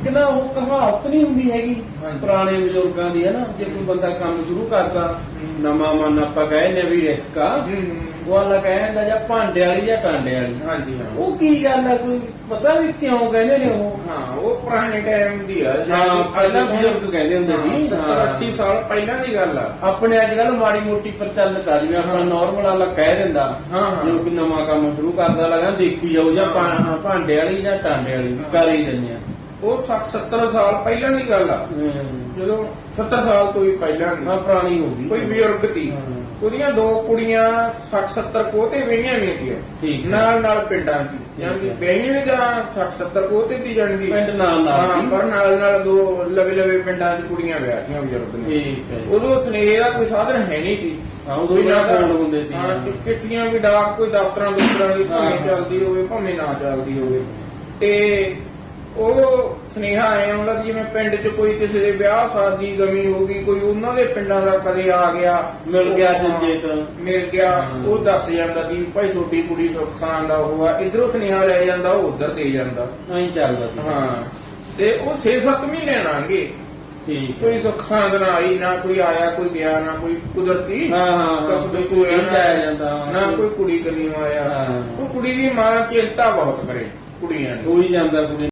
ਇੱਕ ਨਾ ਉਹ ਕਹਾਵਤ ਨਹੀਂ ਹੁੰਦੀ ਹੈਗੀ ਹਾਂਜੀ। ਪੁਰਾਣੇ ਬਜ਼ੁਰਗਾਂ ਦੀ ਹੈ ਨਾ ਜੇ ਕੋਈ ਬੰਦਾ ਕੰਮ ਸ਼ੁਰੂ ਕਰਦਾ ਨਵਾਂ ਮਨ ਆਪਾਂ ਕਹਿੰਦੇ ਵੀ ਰਿਸਕ ਆ। ਉਹ ਵਾਲਾ ਕਹਿੰਦਾ ਜਾਂ ਭਾਂਡੇ ਵਾਲੀ ਜਾਂ ਟਾਂਡੇ ਵਾਲੀ। ਹਾਂਜੀ ਹਾਂ। ਉਹ ਕੀ ਗੱਲ ਆ? ਕੋਈ ਪਤਾ ਵੀ ਕਿਉਂ ਕਹਿੰਦੇ ਨੇ ਉਹ? ਹਾਂ ਉਹ ਪੁਰਾਣੇ ਟਾਈਮ ਦੀ ਆ। ਹਾਂ, ਪਹਿਲਾਂ ਬਜ਼ੁਰਗ ਕਹਿੰਦੇ ਹੁੰਦੇ ਸੀ। 70 ਹਾਂ। 80 ਸਾਲ ਪਹਿਲਾਂ ਦੀ ਗੱਲ ਆ। ਆਪਣੇ ਅੱਜ ਕੱਲ ਮਾੜੀ ਮੋਟੀ ਪ੍ਰਚਲਿਤ ਆ ਜਿਵੇਂ ਆਪਾਂ ਨਾਰਮਲ ਵਾਲਾ ਕਹਿ ਦਿੰਦਾ। ਹਾਂ, ਹਾਂ। ਜੋ ਕੋਈ ਨਵਾਂ ਕੰਮ ਸ਼ੁਰੂ ਕਰਦਾ ਲਗਾ ਦੇਖੀ ਜਾਓ ਜਾਂ ਭਾ- ਭਾਂਡੇ ਵਾਲੀ ਜਾਂ ਟਾਂਡੇ ਵਾਲੀ ਕਰ ਹੀ ਦਿੰਦੇ ਆ। ਉਹ 60 70 ਸਾਲ ਪਹਿਲਾਂ ਦੀ ਗੱਲ ਆ। ਜਦੋਂ 70 ਸਾਲ ਤੋਂ ਵੀ ਪਹਿਲਾਂ ਦੀ ਹਾਂ ਪੁਰਾਣੀ ਹੋ ਗਈ ਕੋਈ ਬਜ਼ੁਰਗ ਸੀ ਹਾਂ। ਉਹਦੀਆਂ ਦੋ ਕੁੜੀਆਂ 60 70 ਕੋਤੇ ਵੇਹੀਆਂ ਵੀ ਤੀਆਂ। ਨਾਲ ਨਾਲ ਪਿੰਡਾਂ 'ਚ ਹੈ। ਵੇਹੀਆਂ ਵੀ ਜਾਂ 60 70 ਕੋਤੇ ਦੀ ਜਾਣਗੀ ਪਿੰਡ ਨਾਲ ਨਾਲ ਹਾਂ। ਪਰ ਨਾਲ ਨਾਲ ਦੋ ਲਵੇ ਲਵੇ ਪਿੰਡਾਂ 'ਚ ਕੁੜੀਆਂ ਵਿਆਹਤੀਆਂ ਬਜ਼ੁਰਗ ਨੇ ਠੀਕ ਹੈ। ਉਦੋਂ ਸਨੇਹ ਦਾ ਕੋਈ ਸਾਧਨ ਹੈ ਨਹੀਂ ਸੀ ਹਾਂ, ਉਦੋਂ ਨਾ ਕੋਲ ਹੁੰਦੇ ਸੀ। ਹਾਂ ਚਿੱਠੀਆਂ ਵੀ ਡਾਕ ਕੋਈ ਦਫ਼ਤਰਾਂ ਦਫ਼ਤਰਾਂ ਦੀ ਭਾਵੇਂ। ਚੱਲਦੀ ਹੋਵੇ ਭਾਵੇਂ ਨਾ ਚੱਲਦੀ ਹੋਵੇ ਤੇ ਉਹ ਸੁਨੇਹਾ ਆਇਆ ਹੁੰਦਾ ਕਿ ਜਿਵੇਂ ਪਿੰਡ 'ਚ ਕੋਈ ਕਿਸੇ ਦੇ ਵਿਆਹ ਸ਼ਾਦੀ ਗਮੀ ਹੋ ਗਈ ਕੋਈ ਉਹਨਾਂ ਦੇ ਪਿੰਡਾਂ ਦਾ ਕਦੇ ਆ ਗਿਆ ਮਿਲ ਗਿਆ ਉਹ, ਹਾਂ, ਜੱਜੇਤ। ਮਿਲ ਗਿਆ। ਉਹ ਦੱਸ ਜਾਂਦਾ ਕਿ ਭਾਈ ਛੋਟੀ ਕੁੜੀ ਸੁਖਸਾਨ ਦਾ ਹੋਆ ਇਧਰੋਂ ਸੁਨੇਹਾ ਲੈ ਜਾਂਦਾ ਉਹ ਉਧਰ ਦੇ ਜਾਂਦਾ ਨਹੀਂ ਚੱਲਦਾ। ਹਾਂ ਤੇ ਉਹ 6-7 ਮਹੀਨੇ ਲੰਘੇ ਠੀਕ। ਕੋਈ ਸੁੱਖ ਸਾਂਦ ਨਾ ਆਈ ਨਾ ਕੋਈ ਆਇਆ ਕੋਈ ਗਿਆ ਨਾ ਕੋਈ ਕੁਦਰਤੀ ਹਾਂ, ਹਾਂ, ਕਦੇ ਕੋਈ ਕੋਈ ਜਾਂਦਾ। ਨਾ ਕੋਈ ਕੁੜੀ ਕੰਨੀ ਆਇਆ। ਉਹ ਕੁੜੀ ਦੀ ਮਾਂ ਚਿੰਤਾ ਬਹੁਤ ਕਰੇ ਕੁੜੀਆਂ ਦੀ ਹੋਈ ਜਾਂਦਾ ਕੁੜੀ